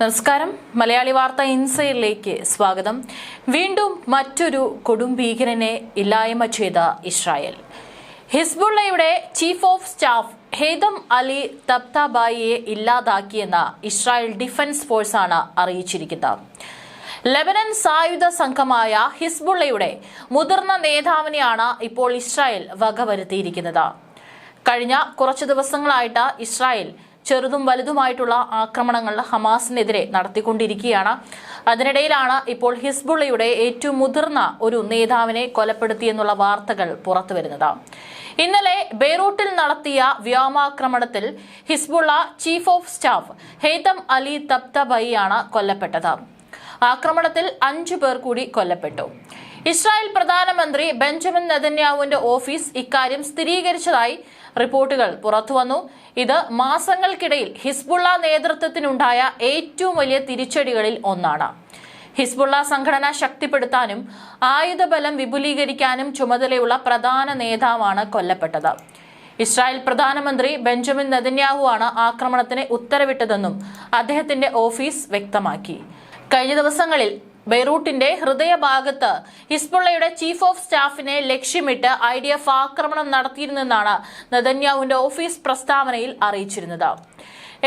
നമസ്കാരം. മലയാളി വാർത്ത ഇൻസൈഡിലേക്ക് സ്വാഗതം. വീണ്ടും മറ്റൊരു കൊടും ഭീകരനെ ഇല്ലായ്മ ചെയ്ത ഇസ്രായേൽ. ഹിസ്ബുള്ളയുടെ chief of staff Haytham Ali തബ്താബായിയെ ഇല്ലാതാക്കിയെന്ന ഇസ്രായേൽ ഡിഫൻസ് ഫോഴ്സാണ് അറിയിച്ചിരിക്കുന്നത്. ലെബനൻ സായുധ സംഘമായ ഹിസ്ബുള്ളയുടെ മുതിർന്ന നേതാവിനെയാണ് ഇപ്പോൾ ഇസ്രായേൽ വകവരുത്തിയിരിക്കുന്നത്. കഴിഞ്ഞ കുറച്ചു ദിവസങ്ങളായിട്ട് ഇസ്രായേൽ ചെറുതും വലുതുമായിട്ടുള്ള ആക്രമണങ്ങൾ ഹമാസിനെതിരെ നടത്തിക്കൊണ്ടിരിക്കുകയാണ്. അതിനിടയിലാണ് ഇപ്പോൾ ഹിസ്ബുള്ളയുടെ ഏറ്റവും മുതിർന്ന ഒരു നേതാവിനെ കൊലപ്പെടുത്തിയെന്നുള്ള വാർത്തകൾ പുറത്തുവരുന്നത്. ഇന്നലെ ബെയ്റൂട്ടിൽ നടത്തിയ വ്യോമാക്രമണത്തിൽ Hezbollah chief of staff Haytham Ali തബ്തബൈയാണ് കൊല്ലപ്പെട്ടത്. ആക്രമണത്തിൽ അഞ്ചു പേർ കൂടി കൊല്ലപ്പെട്ടു. ഇസ്രായേൽ പ്രധാനമന്ത്രി ബെഞ്ചമിൻ നെതന്യാവുവിന്റെ ഓഫീസ് ഇക്കാര്യം സ്ഥിരീകരിച്ചതായി റിപ്പോർട്ടുകൾ പുറത്തുവന്നു ഇത് മാസങ്ങൾക്കിടയിൽ ഹിസ്ബുള്ള നേതൃത്വത്തിനുണ്ടായ ഏറ്റവും വലിയ തിരിച്ചടികളിൽ ഒന്നാണ്. ഹിസ്ബുള്ള സംഘടന ശക്തിപ്പെടുത്താനും ആയുധബലം വിപുലീകരിക്കാനും ചുമതലയുള്ള പ്രധാന നേതാവാണ് കൊല്ലപ്പെട്ടത്. ഇസ്രായേൽ പ്രധാനമന്ത്രി ബെഞ്ചമിൻ നെതന്യാഹുവാണ് ആക്രമണത്തിന് ഉത്തരവിട്ടതെന്നും അദ്ദേഹത്തിന്റെ ഓഫീസ് വ്യക്തമാക്കി. കഴിഞ്ഞ ദിവസങ്ങളിൽ ബെയ്റൂട്ടിന്റെ ഹൃദയഭാഗത്ത് ഹിസ്ബുള്ളയുടെ ചീഫ് ഓഫ് സ്റ്റാഫിനെ ലക്ഷ്യമിട്ട് ഐ ഡി എഫ് ആക്രമണം നടത്തിയിരുന്നെന്നാണ് നെതന്യാഹുവിന്റെ ഓഫീസ് പ്രസ്താവനയിൽ അറിയിച്ചിരുന്നത്.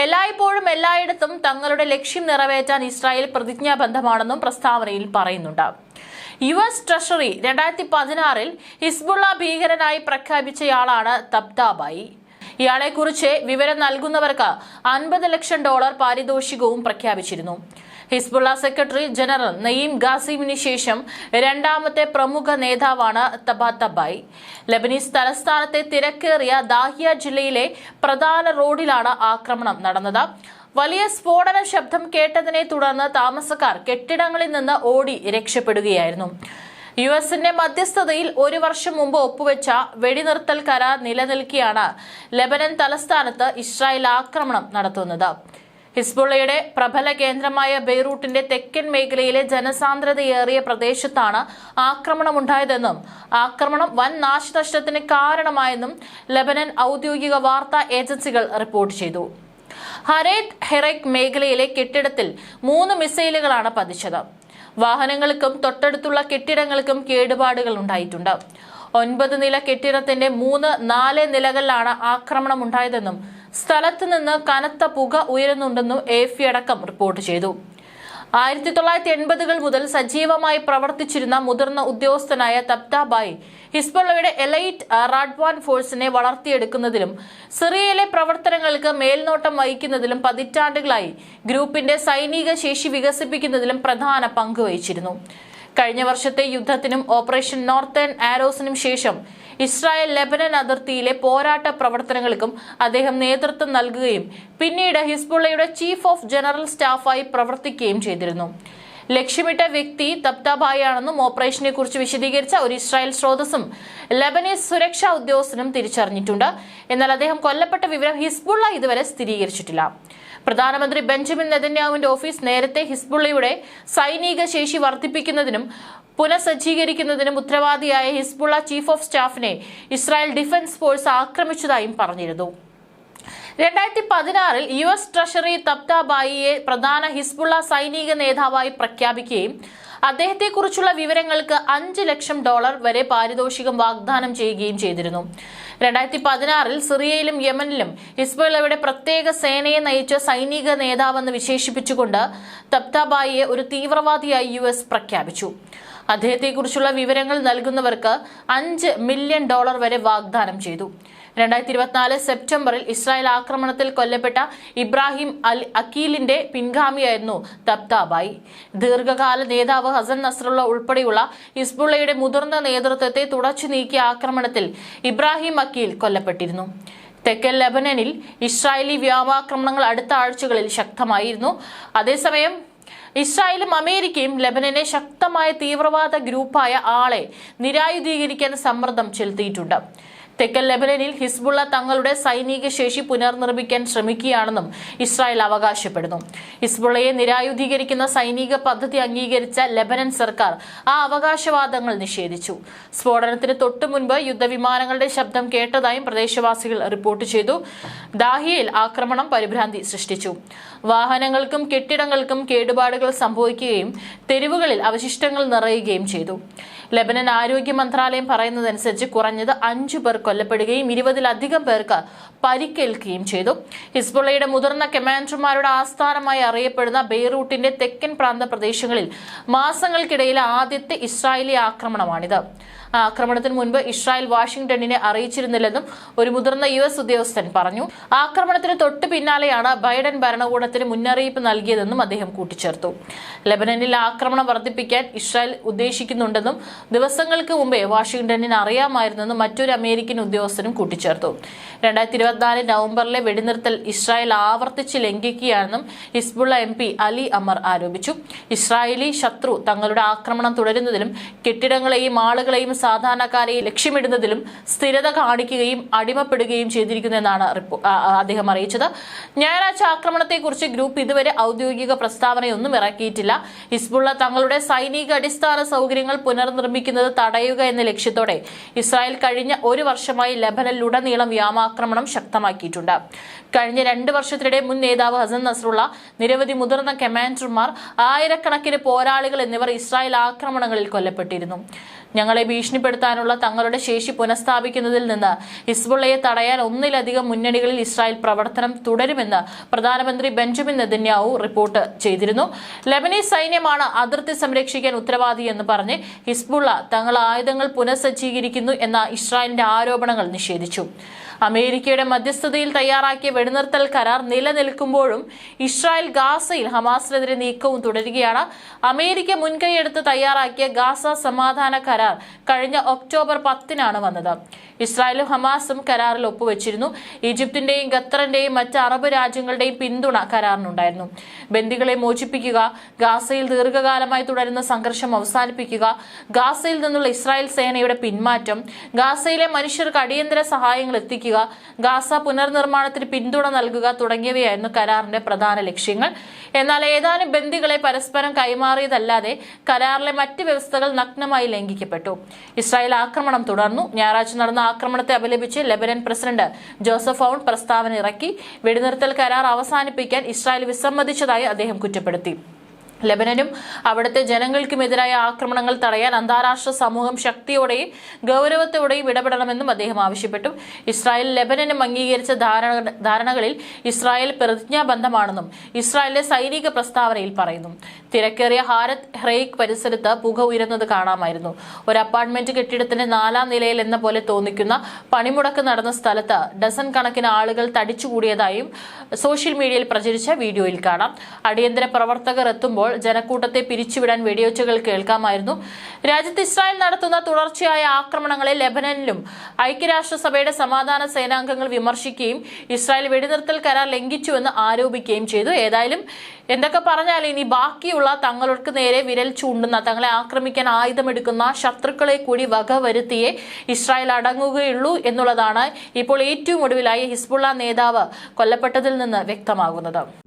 എല്ലായ്പ്പോഴും എല്ലായിടത്തും തങ്ങളുടെ ലക്ഷ്യം നിറവേറ്റാൻ ഇസ്രായേൽ പ്രതിജ്ഞാബന്ധമാണെന്നും പ്രസ്താവനയിൽ പറയുന്നുണ്ട്. യു എസ് ട്രഷറി രണ്ടായിരത്തി പതിനാറിൽ ഹിസ്ബുള്ള ഭീകരനായി പ്രഖ്യാപിച്ചയാളാണ് തബ്താബായി. ഇയാളെക്കുറിച്ച് വിവരം നൽകുന്നവർക്ക് അൻപത് ലക്ഷം ഡോളർ പാരിതോഷികവും പ്രഖ്യാപിച്ചിരുന്നു. ഹിസ്ബുള്ള സെക്രട്ടറി ജനറൽ നയീം ഗാസിമിന് ശേഷം രണ്ടാമത്തെ പ്രമുഖ നേതാവാണ് തബാത്തബായി ലബനീസ് തലസ്ഥാനത്തെ തിരക്കേറിയ ദാഹിയ ജില്ലയിലെ പ്രധാന റോഡിലാണ് ആക്രമണം നടന്നത്. വലിയ സ്ഫോടന ശബ്ദം കേട്ടതിനെ തുടർന്ന് താമസക്കാർ കെട്ടിടങ്ങളിൽ നിന്ന് ഓടി രക്ഷപ്പെടുകയായിരുന്നു. യു എസിന്റെ മധ്യസ്ഥതയിൽ ഒരു വർഷം മുമ്പ് ഒപ്പുവെച്ച വെടിനിർത്തൽ കരാർ നിലനിൽക്കിയാണ് ലബനൻ തലസ്ഥാനത്ത് ഇസ്രായേൽ ആക്രമണം നടത്തുന്നത്. ഹിസ്ബുള്ളയുടെ പ്രബല കേന്ദ്രമായ ബെയ്റൂട്ടിന്റെ തെക്കൻ മേഖലയിലെ ജനസാന്ദ്രതയേറിയ പ്രദേശത്താണ് ആക്രമണമുണ്ടായതെന്നും ആക്രമണം വൻ നാശനഷ്ടത്തിന് കാരണമായെന്നും ലബനൻ ഔദ്യോഗിക വാർത്താ ഏജൻസികൾ റിപ്പോർട്ട് ചെയ്തു. ഹരേത് ഹെറൈക് മേഖലയിലെ കെട്ടിടത്തിൽ മൂന്ന് മിസൈലുകളാണ് പതിച്ചത്. വാഹനങ്ങൾക്കും തൊട്ടടുത്തുള്ള കെട്ടിടങ്ങൾക്കും കേടുപാടുകൾ ഉണ്ടായിട്ടുണ്ട്. ഒൻപത് നില കെട്ടിടത്തിന്റെ മൂന്ന് നാല് നിലകളിലാണ് ആക്രമണം ഉണ്ടായതെന്നും സ്ഥലത്ത് നിന്ന് കനത്ത പുക ഉയരുന്നുണ്ടെന്നും എഫി അടക്കം റിപ്പോർട്ട് ചെയ്തു. ആയിരത്തി തൊള്ളായിരത്തി എൺപതുകൾ മുതൽ സജീവമായി പ്രവർത്തിച്ചിരുന്ന മുതിർന്ന ഉദ്യോഗസ്ഥനായ തപ്താബായി ഹിസ്ബുള്ളയുടെ എലൈറ്റ് റാഡ്വാൻ ഫോഴ്സിനെ വളർത്തിയെടുക്കുന്നതിലും സിറിയയിലെ പ്രവർത്തനങ്ങൾക്ക് മേൽനോട്ടം വഹിക്കുന്നതിലും പതിറ്റാണ്ടുകളായി ഗ്രൂപ്പിന്റെ സൈനിക ശേഷി വികസിപ്പിക്കുന്നതിലും പ്രധാന പങ്ക് വഹിച്ചിരുന്നു. കഴിഞ്ഞ വർഷത്തെ യുദ്ധത്തിനും ഓപ്പറേഷൻ നോർത്തേൺ ആരോസിനും ശേഷം ഇസ്രായേൽ ലെബനൻ അതിർത്തിയിലെ പോരാട്ട പ്രവർത്തനങ്ങൾക്കും അദ്ദേഹം നേതൃത്വം നൽകുകയും പിന്നീട് ഹിസ്ബുള്ളയുടെ ചീഫ് ഓഫ് ജനറൽ സ്റ്റാഫായി പ്രവർത്തിക്കുകയും ചെയ്തിരുന്നു. ലക്ഷ്യമിട്ട വ്യക്തി തപ്താബായാണെന്നും ഓപ്പറേഷനെ കുറിച്ച് വിശദീകരിച്ച ഒരു ഇസ്രായേൽ സ്രോതസ്സും ലബനീസ് സുരക്ഷാ ഉദ്യോഗസ്ഥനും തിരിച്ചറിഞ്ഞിട്ടുണ്ട്. എന്നാൽ അദ്ദേഹം കൊല്ലപ്പെട്ട വിവരം ഹിസ്ബുള്ള ഇതുവരെ സ്ഥിരീകരിച്ചിട്ടില്ല. പ്രധാനമന്ത്രി ബെഞ്ചമിൻ നെതന്യാവിന്റെ ഓഫീസ് നേരത്തെ ഹിസ്ബുള്ളയുടെ സൈനിക ശേഷി വർദ്ധിപ്പിക്കുന്നതിനും പുനഃസജ്ജീകരിക്കുന്നതിനും ഉത്തരവാദിയായ ഹിസ്ബുള്ള ചീഫ് ഓഫ് സ്റ്റാഫിനെ ഇസ്രായേൽ ഡിഫൻസ് ഫോഴ്സ് ആക്രമിച്ചതായും പറഞ്ഞിരുന്നു. രണ്ടായിരത്തി പതിനാറിൽ യു എസ് ട്രഷറി തപ്താബായിയെ പ്രധാന ഹിസ്ബുള്ള സൈനിക നേതാവായി പ്രഖ്യാപിക്കുകയും അദ്ദേഹത്തെക്കുറിച്ചുള്ള വിവരങ്ങൾക്ക് അഞ്ച് ലക്ഷം ഡോളർ വരെ പാരിതോഷികം വാഗ്ദാനം ചെയ്യുകയും ചെയ്തിരുന്നു. രണ്ടായിരത്തി പതിനാറിൽ സിറിയയിലും യമനിലും ഹിസ്ബുള്ളയുടെ പ്രത്യേക സേനയെ നയിച്ച സൈനിക നേതാവെന്ന് വിശേഷിപ്പിച്ചുകൊണ്ട് തപ്താബായിയെ ഒരു തീവ്രവാദിയായി യു പ്രഖ്യാപിച്ചു. അദ്ദേഹത്തെക്കുറിച്ചുള്ള വിവരങ്ങൾ നൽകുന്നവർക്ക് അഞ്ച് മില്യൺ ഡോളർ വരെ വാഗ്ദാനം ചെയ്തു. രണ്ടായിരത്തി ഇരുപത്തിനാല് സെപ്റ്റംബറിൽ ഇസ്രായേൽ ആക്രമണത്തിൽ കൊല്ലപ്പെട്ട ഇബ്രാഹിം അൽ അക്കീലിന്റെ പിൻഗാമിയായിരുന്നു തബ്താബായി ദീർഘകാല നേതാവ് ഹസൻ നസ്രുള്ള ഉൾപ്പെടെയുള്ള ഇസ്ബുള്ളയുടെ മുതിർന്ന നേതൃത്വത്തെ തുടച്ചു നീക്കിയ ആക്രമണത്തിൽ ഇബ്രാഹിം അക്കീൽ കൊല്ലപ്പെട്ടിരുന്നു. തെക്കൻ ലെബനനിൽ ഇസ്രായേലി വ്യോമാക്രമണങ്ങൾ അടുത്ത ആഴ്ചകളിൽ ശക്തമായിരുന്നു. അതേസമയം ഇസ്രായേലും അമേരിക്കയും ലബനനെ ശക്തമായ തീവ്രവാദ ഗ്രൂപ്പായ ആളെ നിരായുധീകരിക്കാൻ സമ്മർദ്ദം ചെലുത്തിയിട്ടുണ്ട്. തെക്കൻ ലെബനനിൽ ഹിസ്ബുള്ള തങ്ങളുടെ സൈനിക ശേഷി പുനർനിർമ്മിക്കാൻ ശ്രമിക്കുകയാണെന്നും ഇസ്രായേൽ അവകാശപ്പെടുന്നു. ഹിസ്ബുള്ളയെ നിരായുധീകരിക്കുന്ന സൈനിക പദ്ധതി അംഗീകരിച്ച ലെബനൻ സർക്കാർ ആ അവകാശവാദങ്ങൾ നിഷേധിച്ചു. സ്ഫോടനത്തിന് തൊട്ടു മുൻപ് യുദ്ധവിമാനങ്ങളുടെ ശബ്ദം കേട്ടതായും പ്രദേശവാസികൾ റിപ്പോർട്ട് ചെയ്തു. ദാഹിയയിൽ ആക്രമണം പരിഭ്രാന്തി സൃഷ്ടിച്ചു. വാഹനങ്ങൾക്കും കെട്ടിടങ്ങൾക്കും കേടുപാടുകൾ സംഭവിക്കുകയും തെരുവുകളിൽ അവശിഷ്ടങ്ങൾ നിറയുകയും ചെയ്തു. ലെബനൻ ആരോഗ്യ മന്ത്രാലയം പറയുന്നതനുസരിച്ച് കുറഞ്ഞത് അഞ്ചു പേർ കൊല്ലപ്പെടുകയും ഇരുപതിലധികം പേർക്ക് പരിക്കേൽക്കുകയും ചെയ്തു. ഹിസ്ബുള്ളയുടെ മുതിർന്ന കമാൻഡർമാരുടെ ആസ്ഥാനമായി അറിയപ്പെടുന്ന ബെയ്റൂട്ടിന്റെ തെക്കൻ പ്രാന്ത പ്രദേശങ്ങളിൽ മാസങ്ങൾക്കിടയിലെ ആദ്യത്തെ ഇസ്രായേലി ആക്രമണമാണിത്. ആക്രമണത്തിന് മുൻപ് ഇസ്രായേൽ വാഷിംഗ്ടണിനെ അറിയിച്ചിരുന്നില്ലെന്നും ഒരു മുതിർന്ന യു എസ് ഉദ്യോഗസ്ഥൻ പറഞ്ഞു. ആക്രമണത്തിന് തൊട്ടു പിന്നാലെയാണ് ബൈഡൻ ഭരണകൂടത്തിന് മുന്നറിയിപ്പ് നൽകിയതെന്നും അദ്ദേഹം കൂട്ടിച്ചേർത്തു. ലെബനനിൽ ആക്രമണം വർദ്ധിപ്പിക്കാൻ ഇസ്രായേൽ ഉദ്ദേശിക്കുന്നുണ്ടെന്നും ദിവസങ്ങൾക്ക് മുമ്പേ വാഷിംഗ്ടണിന് അറിയാമായിരുന്നെന്നും മറ്റൊരു അമേരിക്കൻ ഉദ്യോഗസ്ഥനും കൂട്ടിച്ചേർത്തു. രണ്ടായിരത്തി ഇരുപത്തിനാല് നവംബറിലെ വെടിനിർത്തൽ ഇസ്രായേൽ ആവർത്തിച്ച് ലംഘിക്കുകയാണെന്നും Hezbollah M P Ali Amar ആരോപിച്ചു. ഇസ്രായേലി ശത്രു തങ്ങളുടെ ആക്രമണം തുടരുന്നതിലും കെട്ടിടങ്ങളെയും ആളുകളെയും സാധാരണക്കാരെയും ലക്ഷ്യമിടുന്നതിലും സ്ഥിരത കാണിക്കുകയും അടിമപ്പെടുകയും ചെയ്തിരിക്കുന്നെന്നാണ് അദ്ദേഹം അറിയിച്ചത്. ഞായറാഴ്ച ആക്രമണത്തെക്കുറിച്ച് ഗ്രൂപ്പ് ഇതുവരെ ഔദ്യോഗിക പ്രസ്താവനയൊന്നും ഇറക്കിയിട്ടില്ല. ഹിസ്ബുള്ള തങ്ങളുടെ സൈനിക അടിസ്ഥാന സൗകര്യങ്ങൾ പുനർനിർമ്മിക്കുന്നത് തടയുക എന്ന ലക്ഷ്യത്തോടെ ഇസ്രായേൽ കഴിഞ്ഞ ഒരു വർഷമായി ലെബനനിലുടനീളം വ്യാമാക്രമണം ശക്തമാക്കിയിട്ടുണ്ട്. കഴിഞ്ഞ രണ്ട് വർഷത്തിനിടെ മുൻ നേതാവ് ഹസൻ നസ്രുള്ള നിരവധി മുതിർന്ന കമാൻഡർമാർ ആയിരക്കണക്കിന് പോരാളികൾ എന്നിവർ ഇസ്രായേൽ ആക്രമണങ്ങളിൽ കൊല്ലപ്പെട്ടിരുന്നു. ഞങ്ങളെ ഭീഷണിപ്പെടുത്താനുള്ള തങ്ങളുടെ ശേഷി പുനഃസ്ഥാപിക്കുന്നതിൽ നിന്ന് ഹിസ്ബുള്ളയെ തടയാൻ ഒന്നിലധികം മുന്നണികളിൽ ഇസ്രായേൽ പ്രവർത്തനം തുടരുമെന്ന് പ്രധാനമന്ത്രി ബെഞ്ചമിൻ നെതന്യാവു റിപ്പോർട്ട് ചെയ്തിരുന്നു. ലബനീസ് സൈന്യമാണ് അതിർത്തി സംരക്ഷിക്കാൻ ഉത്തരവാദിയെന്ന് പറഞ്ഞ് ഹിസ്ബുള്ള തങ്ങൾ ആയുധങ്ങൾ പുനഃസജ്ജീകരിക്കുന്നു എന്ന ഇസ്രായേലിന്റെ ആരോപണങ്ങൾ നിഷേധിച്ചു. അമേരിക്കയുടെ മധ്യസ്ഥതയിൽ തയ്യാറാക്കിയ വെടിനിർത്തൽ കരാർ നിലനിൽക്കുമ്പോഴും ഇസ്രായേൽ ഗാസയിൽ ഹമാസിനെതിരെ നീക്കവും തുടരുകയാണ്. അമേരിക്ക മുൻകൈയെടുത്ത് തയ്യാറാക്കിയ ഗാസ സമാധാന കരാർ കഴിഞ്ഞ ഒക്ടോബർ പത്തിനാണ് വന്നത്. ഇസ്രായേലും ഹമാസും കരാറിൽ ഒപ്പുവെച്ചിരുന്നു. ഈജിപ്തിന്റെയും ഖത്തറിന്റെയും മറ്റ് അറബ് രാജ്യങ്ങളുടെയും പിന്തുണ കരാറിനുണ്ടായിരുന്നു. ബന്ദികളെ മോചിപ്പിക്കുക ഗാസയിൽ ദീർഘകാലമായി തുടരുന്ന സംഘർഷം അവസാനിപ്പിക്കുക ഗാസയിൽ നിന്നുള്ള ഇസ്രായേൽ സേനയുടെ പിന്മാറ്റം ഗാസയിലെ മനുഷ്യർക്ക് അടിയന്തര സഹായങ്ങൾ എത്തിക്കുക ഗാസ പുനർനിർമ്മാണത്തിന് പിന്തുണ നൽകുക തുടങ്ങിയവയായിരുന്നു കരാറിന്റെ പ്രധാന ലക്ഷ്യങ്ങൾ. എന്നാൽ ഏതാനും ബന്ദികളെ പരസ്പരം കൈമാറിയതല്ലാതെ കരാറിലെ മറ്റ് വ്യവസ്ഥകൾ നഗ്നമായി ലംഘിക്കപ്പെട്ടു. ഇസ്രായേൽ ആക്രമണം തുടർന്നു. ഞായറാഴ്ച നടന്ന ആക്രമണത്തെ അപലപിച്ച് ലെബനൻ പ്രസിഡന്റ് ജോസഫ് ഔൺ പ്രസ്താവന ഇറക്കി. വെടിനിർത്തൽ കരാർ അവസാനിപ്പിക്കാൻ ഇസ്രായേൽ വിസമ്മതിച്ചതായി അദ്ദേഹം കുറ്റപ്പെടുത്തി. ലെബനനും അവിടുത്തെ ജനങ്ങൾക്കുമെതിരായ ആക്രമണങ്ങൾ തടയാൻ അന്താരാഷ്ട്ര സമൂഹം ശക്തിയോടെയും ഗൗരവത്തോടെയും ഇടപെടണമെന്നും അദ്ദേഹം ആവശ്യപ്പെട്ടു. ഇസ്രായേൽ ലബനനും അംഗീകരിച്ച ധാരണകളിൽ ഇസ്രായേൽ പ്രതിജ്ഞാബന്ധമാണെന്നും ഇസ്രായേലിലെ സൈനിക പ്രസ്താവനയിൽ പറയുന്നു. തിരക്കേറിയ ഹാരത് ഹ്രേക്ക് പരിസരത്ത് പുക ഉയരുന്നത് കാണാമായിരുന്നു. ഒരു അപ്പാർട്ട്മെന്റ് കെട്ടിടത്തിന്റെ നാലാം നിലയിൽ എന്ന പോലെ തോന്നിക്കുന്ന പണിമുടക്ക് നടന്ന സ്ഥലത്ത് ഡസൻ കണക്കിന് ആളുകൾ തടിച്ചുകൂടിയതായും സോഷ്യൽ മീഡിയയിൽ പ്രചരിച്ച വീഡിയോയിൽ കാണാം. അടിയന്തര പ്രവർത്തകർ എത്തുമ്പോൾ ജനക്കൂട്ടത്തെ പിരിച്ചുവിടാൻ വെടിയൊച്ചകൾ കേൾക്കാമായിരുന്നു. രാജ്യത്ത് ഇസ്രായേൽ നടത്തുന്ന തുടർച്ചയായ ആക്രമണങ്ങളെ ലെബനനിലും ഐക്യരാഷ്ട്രസഭയുടെ സമാധാന സേനാംഗങ്ങൾ വിമർശിക്കുകയും ഇസ്രായേൽ വെടിനിർത്തൽ കരാർ ലംഘിച്ചുവെന്ന് ആരോപിക്കുകയും ചെയ്തു. ഏതായാലും എന്തൊക്കെ പറഞ്ഞാലും ഇനി ബാക്കിയുള്ള തങ്ങൾക്ക് നേരെ വിരൽ ചൂണ്ടുന്ന തങ്ങളെ ആക്രമിക്കാൻ ആയുധമെടുക്കുന്ന ശത്രുക്കളെ കൂടി വകവരുത്തിയേ ഇസ്രായേൽ അടങ്ങുകയുള്ളൂ എന്നുള്ളതാണ് ഇപ്പോൾ ഏറ്റവും ഒടുവിലായി ഹിസ്ബുള്ള നേതാവ് കൊല്ലപ്പെട്ടതിൽ നിന്ന് വ്യക്തമാകുന്നത്.